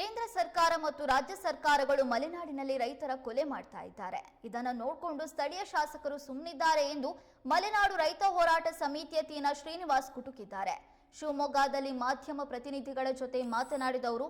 ಕೇಂದ್ರ ಸರ್ಕಾರ ಮತ್ತು ರಾಜ್ಯ ಸರ್ಕಾರಗಳು ಮಲೆನಾಡಿನಲ್ಲಿ ರೈತರ ಕೊಲೆ ಮಾಡ್ತಾ ಇದ್ದಾರೆ. ಇದನ್ನು ನೋಡಿಕೊಂಡು ಸ್ಥಳೀಯ ಶಾಸಕರು ಸುಮ್ಮನಿದ್ದಾರೆ ಎಂದು ಮಲೆನಾಡು ರೈತ ಹೋರಾಟ ಸಮಿತಿಯ ತೀನ ಶ್ರೀನಿವಾಸ್ ಕುಟುಕಿದ್ದಾರೆ. ಶಿವಮೊಗ್ಗದಲ್ಲಿ ಮಾಧ್ಯಮ ಪ್ರತಿನಿಧಿಗಳ ಜೊತೆ ಮಾತನಾಡಿದವರು,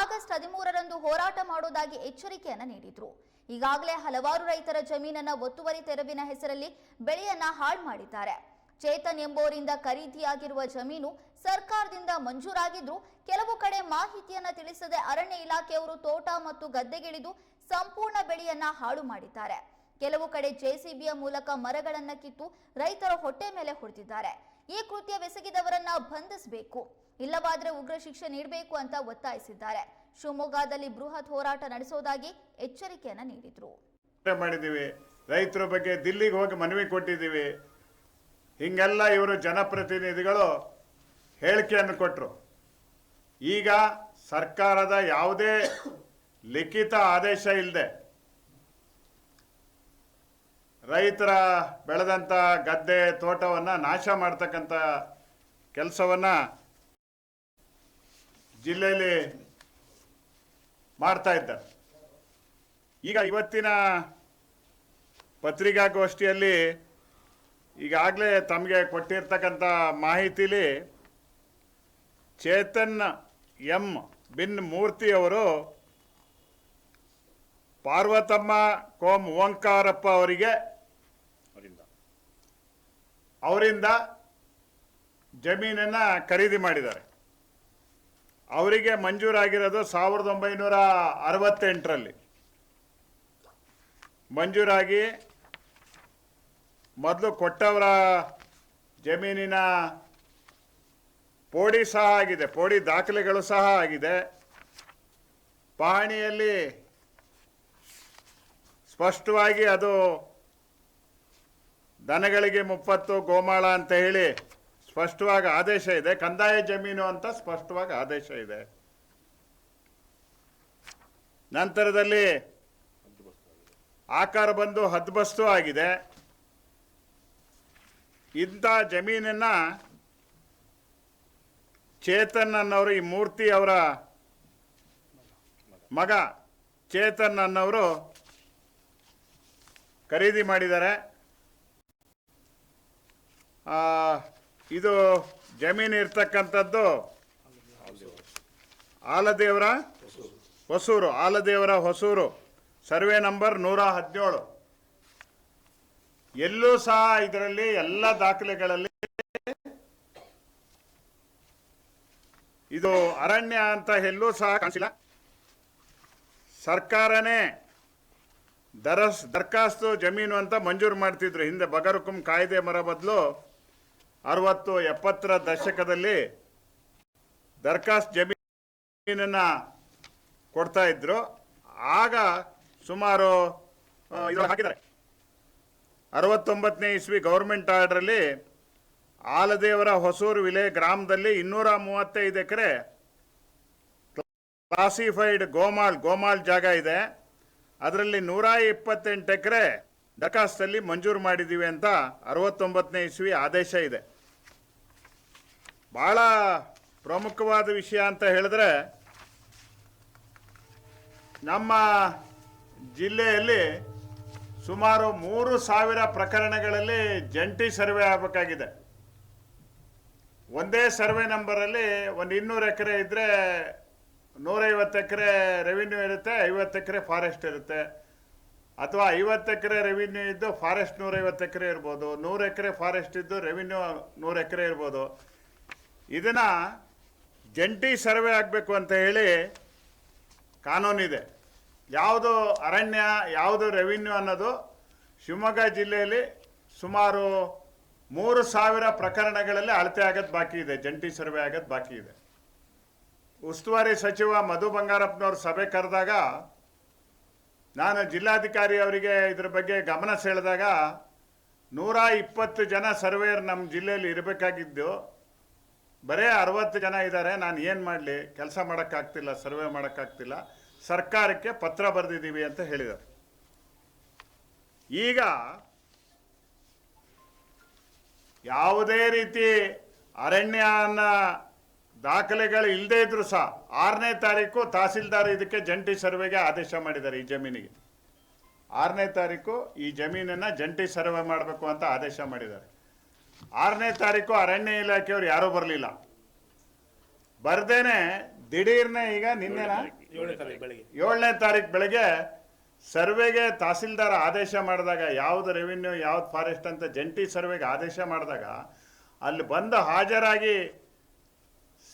ಆಗಸ್ಟ್ ಹದಿಮೂರರಂದು ಹೋರಾಟ ಮಾಡೋದಾಗಿ ಎಚ್ಚರಿಕೆಯನ್ನು ನೀಡಿದ್ರು. ಈಗಾಗಲೇ ಹಲವಾರು ರೈತರ ಜಮೀನನ್ನ ಒತ್ತುವರಿ ತೆರವಿನ ಹೆಸರಲ್ಲಿ ಬೆಳೆಯನ್ನ ಹಾಳು ಮಾಡಿದ್ದಾರೆ. ಚೇತನ್ ಎಂಬುವರಿಂದ ಖರೀದಿಯಾಗಿರುವ ಜಮೀನು ಸರ್ಕಾರದಿಂದ ಮಂಜೂರಾಗಿದ್ರು ಕೆಲವು ಕಡೆ ಮಾಹಿತಿಯನ್ನ ತಿಳಿಸದೆ ಅರಣ್ಯ ಇಲಾಖೆಯವರು ತೋಟ ಮತ್ತು ಗದ್ದೆಗಿಳಿದು ಸಂಪೂರ್ಣ ಬೆಳೆಯನ್ನ ಹಾಳು ಮಾಡಿದ್ದಾರೆ. ಕೆಲವು ಕಡೆ ಜೆಸಿಬಿಯ ಮೂಲಕ ಮರಗಳನ್ನ ಕಿತ್ತು ರೈತರ ಹೊಟ್ಟೆ ಮೇಲೆ ಹೊಡೆದಿದ್ದಾರೆ. ಈ ಕೃತ್ಯ ಬೆಸಗಿದವರನ್ನ ಬಂಧಿಸಬೇಕು. ಇಲ್ಲವಾದರೆ ಉಗ್ರ ಶಿಕ್ಷೆ ನೀಡಬೇಕು ಅಂತ ಒತ್ತಾಯಿಸಿದ್ದಾರೆ. ಶಿವಮೊಗ್ಗದಲ್ಲಿ ಬೃಹತ್ ಹೋರಾಟ ನಡೆಸೋದಾಗಿ ಎಚ್ಚರಿಕೆಯನ್ನ ನೀಡಿದ್ರು. ಮಾಡಿದೀವಿ ರೈತರ ಬಗ್ಗೆ ದಿಲ್ಲಿಗೆ ಹೋಗಿ ಮನವಿ ಕೊಟ್ಟಿದ್ದೀವಿ. ಹಿಂಗೆಲ್ಲ ಇವರು ಜನಪ್ರತಿನಿಧಿಗಳು ಹೇಳಿಕೆಯನ್ನು ಕೊಟ್ಟರು ಈಗ ಸರ್ಕಾರದ ಯಾವುದೇ ಲಿಖಿತ ಆದೇಶ ಇಲ್ಲದೆ ರೈತರ ಬೆಳೆದಂಥ ಗದ್ದೆ ತೋಟವನ್ನು ನಾಶ ಮಾಡ್ತಕ್ಕಂಥ ಕೆಲಸವನ್ನು ಜಿಲ್ಲೆಯಲ್ಲಿ ಮಾಡ್ತಾ ಇದ್ದಾರೆ. ಈಗ ಇವತ್ತಿನ ಪತ್ರಿಕಾಗೋಷ್ಠಿಯಲ್ಲಿ ಈಗಾಗಲೇ ತಮಗೆ ಕೊಟ್ಟಿರ್ತಕ್ಕಂಥ ಮಾಹಿತಿಲಿ ಚೇತನ್ ಎಂ ಬಿನ್ ಮೂರ್ತಿಯವರು ಪಾರ್ವತಮ್ಮ ಕೋಮ್ ಓಂಕಾರಪ್ಪ ಅವರಿಗೆ ಅವರಿಂದ ಜಮೀನನ್ನು ಖರೀದಿ ಮಾಡಿದ್ದಾರೆ. ಅವರಿಗೆ ಮಂಜೂರಾಗಿರೋದು ಸಾವಿರದ ಒಂಬೈನೂರ ಅರವತ್ತೆಂಟರಲ್ಲಿ. ಮಂಜೂರಾಗಿ ಮೊದಲು ಕೊಟ್ಟವರ ಜಮೀನಿನ ಪೋಡಿ ಸಹ ಆಗಿದೆ, ಪೋಡಿ ದಾಖಲೆಗಳು ಸಹ ಆಗಿದೆ. ಪಹಣಿಯಲ್ಲಿ ಸ್ಪಷ್ಟವಾಗಿ ಅದು ದನಗಳಿಗೆ ಮುಪ್ಪತ್ತು, ಗೋಮಾಳ ಅಂತ ಹೇಳಿ ಸ್ಪಷ್ಟವಾಗಿ ಆದೇಶ ಇದೆ. ಕಂದಾಯ ಜಮೀನು ಅಂತ ಸ್ಪಷ್ಟವಾಗಿ ಆದೇಶ ಇದೆ. ನಂತರದಲ್ಲಿ ಆಕಾರ ಬಂದು ಹದ್ಬಸ್ತು ಆಗಿದೆ. ಇಂಥ ಜಮೀನನ್ನ ಚೇತನ್ ಅನ್ನೋರು ಈ ಮೂರ್ತಿ ಅವರ ಮಗ ಚೇತನ್ ಅನ್ನೋರು ಖರೀದಿ ಮಾಡಿದ್ದಾರೆ. ಇದು ಜಮೀನು ಇರ್ತಕ್ಕಂಥದ್ದು ಆಲದೇವರ ಹೊಸೂರು. ಆಲದೇವರ ಹೊಸೂರು. ಸರ್ವೆ ನಂಬರ್ ನೂರ ಹದಿನೇಳು. ಎಲ್ಲೂ ಸಹ ಇದರಲ್ಲಿ ಎಲ್ಲ ದಾಖಲೆಗಳಲ್ಲಿ ಇದು ಅರಣ್ಯ ಅಂತ ಎಲ್ಲೂ ಸಹ ಕಾಣಿಸಿಲ್ಲ. ಸರ್ಕಾರನೇ ದರಸ್ ದರ್ಖಾಸ್ತು ಜಮೀನು ಅಂತ ಮಂಜೂರು ಮಾಡ್ತಿದ್ರು. ಹಿಂದೆ ಬಗರುಕುಂ ಕಾಯ್ದೆ ಮರ ಬದಲು ಅರವತ್ತು ಎಪ್ಪತ್ತರ ದಶಕದಲ್ಲಿ ದರ್ಖಾಸ್ತು ಜಮೀನನ್ನ ಕೊಡ್ತಾ ಇದ್ರು. ಆಗ ಸುಮಾರು ಹಾಕಿದ್ದಾರೆ. ಅರವತ್ತೊಂಬತ್ತನೇ ಇಸ್ವಿ ಗೌರ್ಮೆಂಟ್ ಆರ್ಡ್ರಲ್ಲಿ ಆಲದೇವರ ಹೊಸೂರು ವಿಲೆ ಗ್ರಾಮದಲ್ಲಿ ಇನ್ನೂರ ಮೂವತ್ತೈದು ಎಕರೆ ಕ್ಲಾಸಿಫೈಡ್ ಗೋಮಾಲ್ ಗೋಮಾಲ್ ಜಾಗ ಇದೆ. ಅದರಲ್ಲಿ ನೂರ ಇಪ್ಪತ್ತೆಂಟು ಎಕರೆ ದಕಾಸ್ತಲ್ಲಿ ಮಂಜೂರು ಮಾಡಿದ್ದೀವಿ ಅಂತ ಅರವತ್ತೊಂಬತ್ತನೇ ಇಸ್ವಿ ಆದೇಶ ಇದೆ. ಭಾಳ ಪ್ರಮುಖವಾದ ವಿಷಯ ಅಂತ ಹೇಳಿದ್ರೆ, ನಮ್ಮ ಜಿಲ್ಲೆಯಲ್ಲಿ ಸುಮಾರು ಮೂರು ಸಾವಿರ ಪ್ರಕರಣಗಳಲ್ಲಿ ಜಂಟಿ ಸರ್ವೆ ಆಗಬೇಕಾಗಿದೆ. ಒಂದೇ ಸರ್ವೆ ನಂಬರಲ್ಲಿ ಒಂದು ಇನ್ನೂರು ಎಕರೆ ಇದ್ದರೆ ನೂರೈವತ್ತು ಎಕರೆ ರೆವಿನ್ಯೂ ಇರುತ್ತೆ, ಐವತ್ತು ಎಕರೆ ಫಾರೆಸ್ಟ್ ಇರುತ್ತೆ. ಅಥವಾ ಐವತ್ತು ಎಕರೆ ರೆವಿನ್ಯೂ ಇದ್ದು ಫಾರೆಸ್ಟ್ ನೂರೈವತ್ತು ಎಕರೆ ಇರ್ಬೋದು, ನೂರು ಎಕರೆ ಫಾರೆಸ್ಟ್ ಇದ್ದು ರೆವಿನ್ಯೂ ನೂರು ಎಕರೆ ಇರ್ಬೋದು. ಇದನ್ನು ಜಂಟಿ ಸರ್ವೆ ಆಗಬೇಕು ಅಂತ ಹೇಳಿ ಕಾನೂನಿದೆ. ಯಾವುದು ಅರಣ್ಯ, ಯಾವುದು ರೆವಿನ್ಯೂ ಅನ್ನೋದು ಶಿವಮೊಗ್ಗ ಜಿಲ್ಲೆಯಲ್ಲಿ ಸುಮಾರು ಮೂರು ಸಾವಿರ ಪ್ರಕರಣಗಳಲ್ಲಿ ಅಳತೆ ಆಗೋದು ಬಾಕಿ ಇದೆ, ಜಂಟಿ ಸರ್ವೆ ಆಗೋದು ಬಾಕಿ ಇದೆ. ಉಸ್ತುವಾರಿ ಸಚಿವ ಮಧು ಬಂಗಾರಪ್ಪನವ್ರು ಸಭೆ ಕರೆದಾಗ, ನಾನು ಜಿಲ್ಲಾಧಿಕಾರಿ ಅವರಿಗೆ ಇದ್ರ ಬಗ್ಗೆ ಗಮನ ಸೆಳೆದಾಗ, ನೂರ ಇಪ್ಪತ್ತು ಜನ ಸರ್ವೇಯರ್ ನಮ್ಮ ಜಿಲ್ಲೆಯಲ್ಲಿ ಇರಬೇಕಾಗಿದ್ದು, ಬರೇ ಅರವತ್ತು ಜನ ಇದ್ದಾರೆ ನಾನು ಏನು ಮಾಡಲಿ? ಕೆಲಸ ಮಾಡೋಕ್ಕಾಗ್ತಿಲ್ಲ, ಸರ್ವೆ ಮಾಡೋಕ್ಕಾಗ್ತಿಲ್ಲ. ಸರ್ಕಾರಕ್ಕೆ ಪತ್ರ ಬರೆದಿದ್ದೀವಿ ಅಂತ ಹೇಳಿದರು ಈಗ ಯಾವುದೇ ರೀತಿ ಅರಣ್ಯನ ದಾಖಲೆಗಳು ಇಲ್ಲದೇ ಇದ್ರು ಸಹ ಆರನೇ ತಾರೀಕು ತಹಸೀಲ್ದಾರ್ ಇದಕ್ಕೆ ಜಂಟಿ ಸರ್ವೆಗೆ ಆದೇಶ ಮಾಡಿದ್ದಾರೆ ಈ ಜಮೀನಿಗೆ. ಆರನೇ ತಾರೀಕು ಈ ಜಮೀನನ್ನ ಜಂಟಿ ಸರ್ವೆ ಮಾಡಬೇಕು ಅಂತ ಆದೇಶ ಮಾಡಿದ್ದಾರೆ. ಆರನೇ ತಾರೀಕು ಅರಣ್ಯ ಇಲಾಖೆಯವರು ಯಾರೂ ಬರಲಿಲ್ಲ. ಬರ್ದೇನೆ ದಿಢೀರ್ನೆ ಈಗ ನಿನ್ನೆನಾ? ಏಳನೇ ತಾರೀಕು ಬೆಳಿಗ್ಗೆ. ಏಳನೇ ತಾರೀಕು ಬೆಳಗ್ಗೆ ಸರ್ವೆಗೆ ತಹಸೀಲ್ದಾರ್ ಆದೇಶ ಮಾಡಿದಾಗ ಯಾವ್ದು ರೆವಿನ್ಯೂ ಯಾವ್ದು ಫಾರೆಸ್ಟ್ ಅಂತ ಜಂಟಿ ಸರ್ವೆಗೆ ಆದೇಶ ಮಾಡಿದಾಗ ಅಲ್ಲಿ ಬಂದು ಹಾಜರಾಗಿ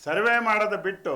ಸರ್ವೆ ಮಾಡೋದು ಬಿಟ್ಟು